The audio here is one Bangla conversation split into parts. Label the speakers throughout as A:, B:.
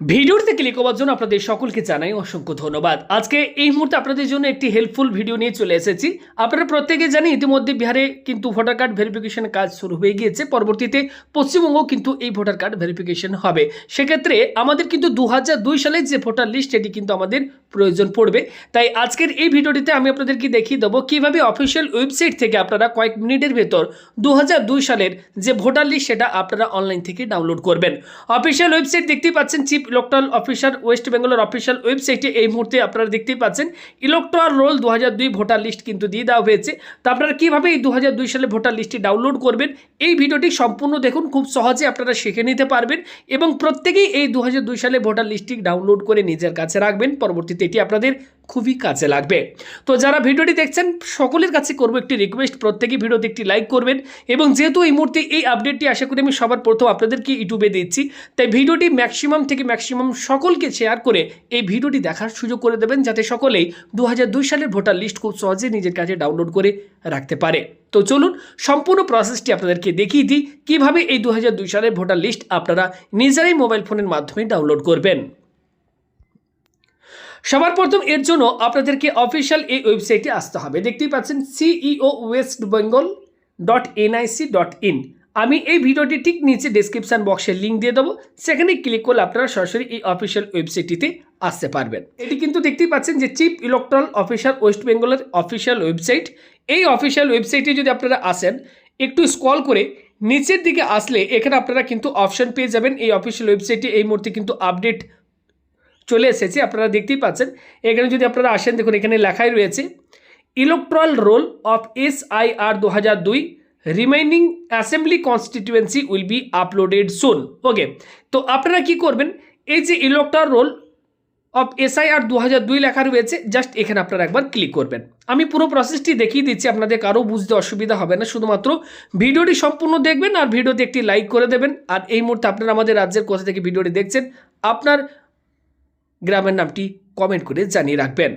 A: ভিডিওতে ক্লিক করার জন্য আপনাদের সকলকে জানাই অসংখ্য ধন্যবাদ। আজকে এই মুহূর্তে আপনাদের জন্য একটি হেল্পফুল ভিডিও নিয়ে চলে এসেছি। আপনারা প্রত্যেকে জানি ইতিমধ্যে বিহারে কিন্তু ভোটার কার্ড ভেরিফিকেশন কাজ শুরু হয়ে গিয়েছে। পরবর্তীতে পশ্চিমবঙ্গ কিন্তু এই ভোটার কার্ড ভেরিফিকেশন হবে। সেক্ষেত্রে আমাদের কিন্তু দু সালের যে ভোটার লিস্ট এটি কিন্তু আমাদের প্রয়োজন পড়বে। তাই আজকের এই ভিডিওটিতে আমি আপনাদেরকে দেখিয়ে দেবো কীভাবে অফিসিয়াল ওয়েবসাইট থেকে আপনারা কয়েক মিনিটের ভেতর দু হাজার দুই সালের যে ভোটার লিস্ট সেটা আপনারা অনলাইন থেকে ডাউনলোড করবেন। অফিসিয়াল ওয়েবসাইট দেখতেই পাচ্ছেন চিফ ইলেকট্রাল অফিসার, ওয়েস্ট বেঙ্গলের অফিসিয়াল ওয়েবসাইটে এই মুহূর্তে আপনারা দেখতেই পাচ্ছেন। ইলেকট্রাল রোল দু ভোটার লিস্ট কিন্তু দিয়ে দেওয়া হয়েছে। তো আপনারা কীভাবে এই দু সালে ভোটার লিস্টটি ডাউনলোড করবেন? এই ভিডিওটি সম্পূর্ণ দেখুন, খুব সহজে আপনারা শিখে নিতে পারবেন এবং প্রত্যেকেই এই দু সালে ভোটার লিস্টটি ডাউনলোড করে নিজের কাছে রাখবেন। পরবর্তীতে এটি আপনাদের খুবই কাজে লাগবে। তো যারা ভিডিওটি দেখছেন, সকলের কাছে করব একটি রিকোয়েস্ট প্রত্যেকেই ভিডিওতে একটি লাইক করবেন এবং যেহেতু এই মুহূর্তে এই আপডেটটি আশা করি আমি সবার প্রথম আপনাদেরকে ইউটিউবে দিচ্ছি, তাই ভিডিওটি ম্যাক্সিমাম থেকে ম্যাক্সিমাম সকলকে শেয়ার করে এই ভিডিওটি দেখার সুযোগ করে দেবেন, যাতে সকলেই দু হাজার দুই সালের ভোটার লিস্ট খুব সহজে নিজের কাছে ডাউনলোড করে রাখতে পারে। তো চলুন, সম্পূর্ণ প্রসেসটি আপনাদেরকে দেখিয়ে দিই, কীভাবে এই দু হাজার দুই সালের ভোটার লিস্ট আপনারা নিজেরাই মোবাইল ফোনের মাধ্যমে ডাউনলোড করবেন। সবার প্রথম এর জন্য আপনাদেরকে অফিসিয়াল এই ওয়েবসাইটে আসতে হবে। দেখতেই পাচ্ছেন CEO west Bengal dot NIC dot in আমি এই ভিডিওটি ঠিক নিচে ডেসক্রিপশান বক্সে লিঙ্ক দিয়ে দেবো। সেখানে ক্লিক করলে আপনারা সরাসরি এই অফিসিয়াল ওয়েবসাইটটিতে আসতে পারবেন। এটি কিন্তু দেখতেই পাচ্ছেন যে চিফ ইলেকট্রাল অফিসার ওয়েস্ট বেঙ্গলের অফিসিয়াল ওয়েবসাইট এই অফিসিয়াল ওয়েবসাইটে যদি আপনারা আসেন, একটু স্ক্রল করে নিচের দিকে আসলে এখানে আপনারা কিন্তু অপশন পেয়ে যাবেন। এই অফিসিয়াল ওয়েবসাইটে এই মুহূর্তে কিন্তু আপডেট চলে এসেছে, আপনারা দেখতেই পাচ্ছেন। এখানে যদি আপনারা আসেন, দেখুন এখানে লেখাই রয়েছে electoral roll of S I R দু হাজার দুই remaining assembly constituency will be uploaded soon okay তো আপনারা কি করবেন? এই যে ইলেকট্রাল রোল অফ এসআইআর দু হাজার দুই লেখা রয়েছে জাস্ট এখানে আপনারা একবার ক্লিক করবেন। আমি পুরো প্রসেসটি দেখিয়ে দিচ্ছি, আপনাদের কারও বুঝতে অসুবিধা হবে না, শুধুমাত্র ভিডিওটি সম্পূর্ণ দেখবেন আর ভিডিওতে একটি লাইক করে দেবেন। আর এই মুহূর্তে আপনারা আমাদের রাজ্যের কোথা থেকে ভিডিওটি দেখছেন, আপনার গ্রামের নামটি কমেন্ট করে জানিয়ে রাখবেন।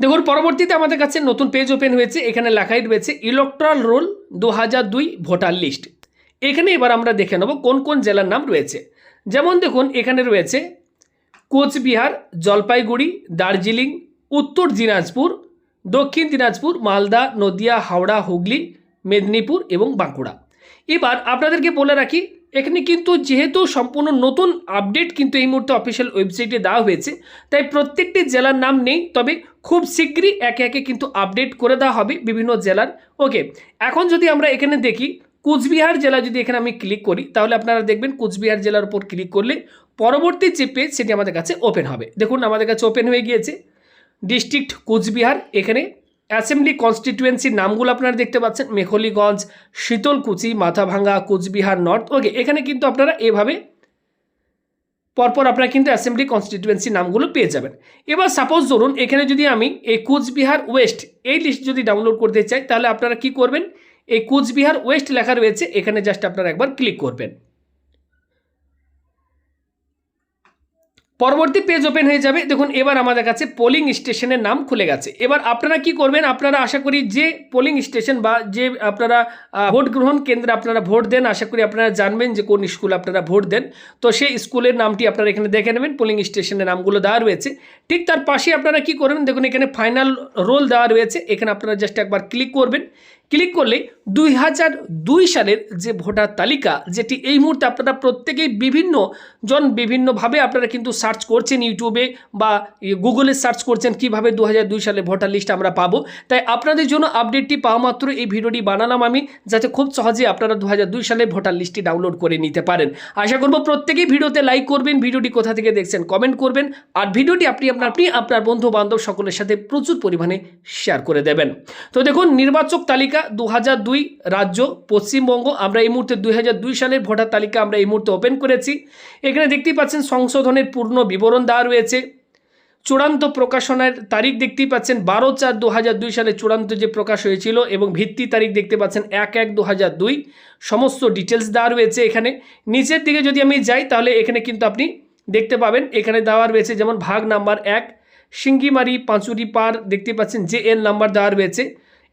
A: দেখুন, পরবর্তীতে আমাদের কাছে নতুন পেজ ওপেন হয়েছে। এখানে লেখাই রয়েছে ইলেকট্রাল রোল দু দুই ভোটার লিস্ট এখানে এবার আমরা দেখে নেব কোন কোন জেলার নাম রয়েছে। যেমন দেখুন, এখানে রয়েছে কোচবিহার, জলপাইগুড়ি, দার্জিলিং, উত্তর দিনাজপুর, দক্ষিণ দিনাজপুর, মালদা, নদিয়া, হাওড়া, হুগলি, মেদিনীপুর এবং বাঁকুড়া। এবার আপনাদেরকে বলে রাখি এখানে কিন্তু যেহেতু সম্পূর্ণ নতুন আপডেট কিন্তু এই মুহূর্তে অফিসিয়াল ওয়েবসাইটে দেওয়া হয়েছে, তাই প্রত্যেকটি জেলার নাম নেই, তবে খুব শীঘ্রই একে একে কিন্তু আপডেট করে দেওয়া হবে বিভিন্ন জেলার। ওকে এখন যদি আমরা এখানে দেখি, কুচবিহার জেলা যদি এখানে আমি ক্লিক করি, তাহলে আপনারা দেখবেন কুচবিহার জেলার উপর ক্লিক করলে পরবর্তী যে পেজ সেটি আমাদের কাছে ওপেন হবে। দেখুন, আমাদের কাছে ওপেন হয়ে গিয়েছে। ডিস্ট্রিক্ট কুচবিহার, এখানে অ্যাসেম্বলি কনস্টিটিউয়েন্সির নামগুলো আপনারা দেখতে পাচ্ছেন। মেখলিগঞ্জ, শীতলকুচি, মাথাভাঙ্গা, কোচবিহার নর্থ। ওকে, এখানে কিন্তু আপনারা এভাবে পরপর আপনারা কিন্তু অ্যাসেম্বলি কনস্টিটিউয়েন্সি নামগুলো পেয়ে যাবেন। এবার সাপোজ ধরুন, এখানে যদি আমি এই কোচবিহার ওয়েস্ট এই লিস্ট যদি ডাউনলোড করতে চাই, তাহলে আপনারা কি করবেন? এই কোচবিহার ওয়েস্ট লেখা রয়েছে, এখানে জাস্ট আপনারা একবার ক্লিক করবেন। পরবর্তী পেজ ওপেন হয়ে যাবে। দেখুন, এবার আমাদের কাছে পোলিং স্টেশনের নাম খুলে গেছে। এবার আপনারা কি করবেন? আপনারা আশা করি যে পোলিং স্টেশন বা যে আপনারা ভোট গ্রহণ কেন্দ্রে আপনারা ভোট দেন, আশা করি আপনারা জানবেন যে কোন স্কুল আপনারা ভোট দেন। তো সেই স্কুলের নামটি আপনারা এখানে দেখে নেবেন। পোলিং স্টেশনের নামগুলো দেওয়া রয়েছে। ঠিক তার পাশে আপনারা কি করবেন? দেখুন, এখানে ফাইনাল রোল দেওয়া রয়েছে। এখানে আপনারা জাস্ট একবার ক্লিক করবেন। ক্লিক করলে দুই হাজার দুই সালের যে ভোটার তালিকা, যেটি এই মুহূর্তে আপনারা প্রত্যেকেই বিভিন্ন জন বিভিন্নভাবে আপনারা কিন্তু সার্চ করছেন ইউটিউবে বা গুগলে সার্চ করছেন কীভাবে দু দুই সালে ভোটার লিস্ট আমরা পাবো। তাই আপনাদের জন্য আপডেটটি পাওয়া মাত্র এই ভিডিওটি বানালাম আমি, যাতে খুব সহজে আপনারা দু হাজার দুই সালে ভোটার লিস্টটি ডাউনলোড করে নিতে পারেন। আশা করব প্রত্যেকেই ভিডিওতে লাইক করবেন, ভিডিওটি কোথা থেকে দেখছেন কমেন্ট করবেন, আর ভিডিওটি আপনি আপনার আপনি আপনার বন্ধু বান্ধব সকলের সাথে প্রচুর পরিমাণে শেয়ার করে দেবেন। তো দেখুন, নির্বাচক তালিকা দু দুই রাজ্য, পশ্চিমবঙ্গ। আমরা এই মুহূর্তে দুই সালের ভোটার তালিকা আমরা এই মুহূর্তে ওপেন করেছি। এখানে দেখতেই পাচ্ছেন সংশোধনের পূর্ণ বিবরণ দেওয়া রয়েছে। চূড়ান্ত প্রকাশনের তারিখ দেখতেই পাচ্ছেন বারো চার দু দুই সালে চূড়ান্ত যে প্রকাশ হয়েছিল এবং ভিত্তি তারিখ দেখতে পাচ্ছেন এক এক দু দুই। সমস্ত ডিটেলস দেওয়া রয়েছে এখানে। নিচের দিকে যদি আমি যাই, তাহলে এখানে কিন্তু আপনি দেখতে পাবেন, এখানে দেওয়া রয়েছে যেমন ভাগ নাম্বার এক, সিঙ্গিমারি পাঁচুরি পার দেখতে পাচ্ছেন যে এন নাম্বার দেওয়া রয়েছে।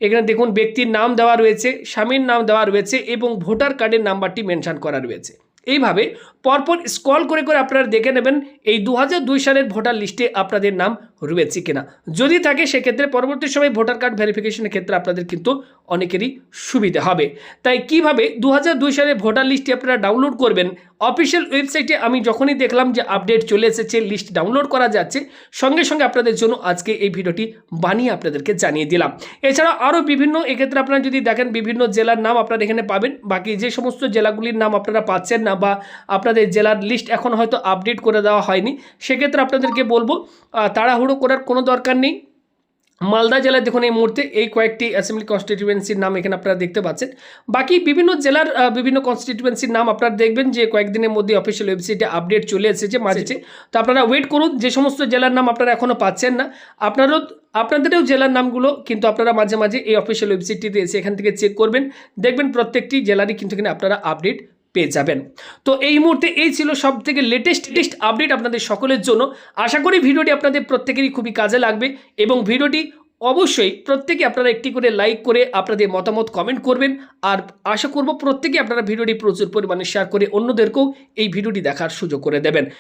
A: এখানে দেখুন ব্যক্তির নাম দেওয়া রয়েছে, স্বামীর নাম দেওয়া রয়েছে এবং ভোটার কার্ডের নাম্বারটি মেনশন করা রয়েছে। এইভাবে পরপর স্ক্রল করে করে আপনারা দেখে নেবেন এই দু সালের ভোটার লিস্টে আপনাদের নাম রয়েছে কিনা। যদি থাকে, সেক্ষেত্রে পরবর্তী সময় ভোটার কার্ড ভেরিফিকেশনের ক্ষেত্রে আপনাদের কিন্তু অনেকেরই সুবিধা হবে। তাই কীভাবে দু সালের ভোটার লিস্টটি আপনারা ডাউনলোড করবেন অফিসিয়াল ওয়েবসাইটে আমি যখনই দেখলাম যে আপডেট চলে এসেছে লিস্ট ডাউনলোড করা যাচ্ছে, সঙ্গে সঙ্গে আপনাদের জন্য আজকে এই ভিডিওটি বানিয়ে আপনাদেরকে জানিয়ে দিলাম। এছাড়া আরও বিভিন্ন, এক্ষেত্রে আপনারা যদি দেখেন বিভিন্ন জেলার নাম আপনারা এখানে পাবেন, বাকি যে সমস্ত জেলাগুলির নাম আপনারা পাচ্ছেন না বা আপনাদের জেলার লিস্ট এখন হয়তো আপডেট করে দেওয়া হয়নি, সেক্ষেত্রে আপনাদেরকে বলব তাড়াহুড়ো করার কোনো দরকার নেই। মালদা জেলায় দেখুন এই মুহূর্তে এই কয়েকটি অ্যাসেম্বলি কনস্টিটিউয়েন্সির নাম এখানে আপনারা দেখতে পাচ্ছেন। বাকি বিভিন্ন জেলার বিভিন্ন কনস্টিটিউয়েন্সির নাম আপনারা দেখবেন যে কয়েকদিনের মধ্যে অফিসিয়াল ওয়েবসাইটে আপডেট চলে এসেছে মাঝেছে তো আপনারা ওয়েট করুন যে সমস্ত জেলার নাম আপনারা এখনও পাচ্ছেন না। আপনারও আপনাদেরও জেলার নামগুলো কিন্তু আপনারা মাঝে মাঝে এই অফিসিয়াল ওয়েবসাইটটিতে এসে এখান থেকে চেক করবেন। দেখবেন প্রত্যেকটি জেলারই কিন্তু এখানে আপনারা আপডেট পেয়ে যাবেন। তো এই মুহূর্তে এই ছিল সব থেকে লেটেস্ট লেটেস্ট আপডেট আপনাদের সকলের জন্য। আশা করি ভিডিওটি আপনাদের প্রত্যেকেরই খুবই কাজে লাগবে এবং ভিডিওটি অবশ্যই প্রত্যেকে আপনারা একটি করে লাইক করে আপনাদের মতামত কমেন্ট করবেন। আর আশা করব প্রত্যেকে আপনারা ভিডিওটি প্রচুর পরিমাণে শেয়ার করে অন্যদেরকেও এই ভিডিওটি দেখার সুযোগ করে দেবেন।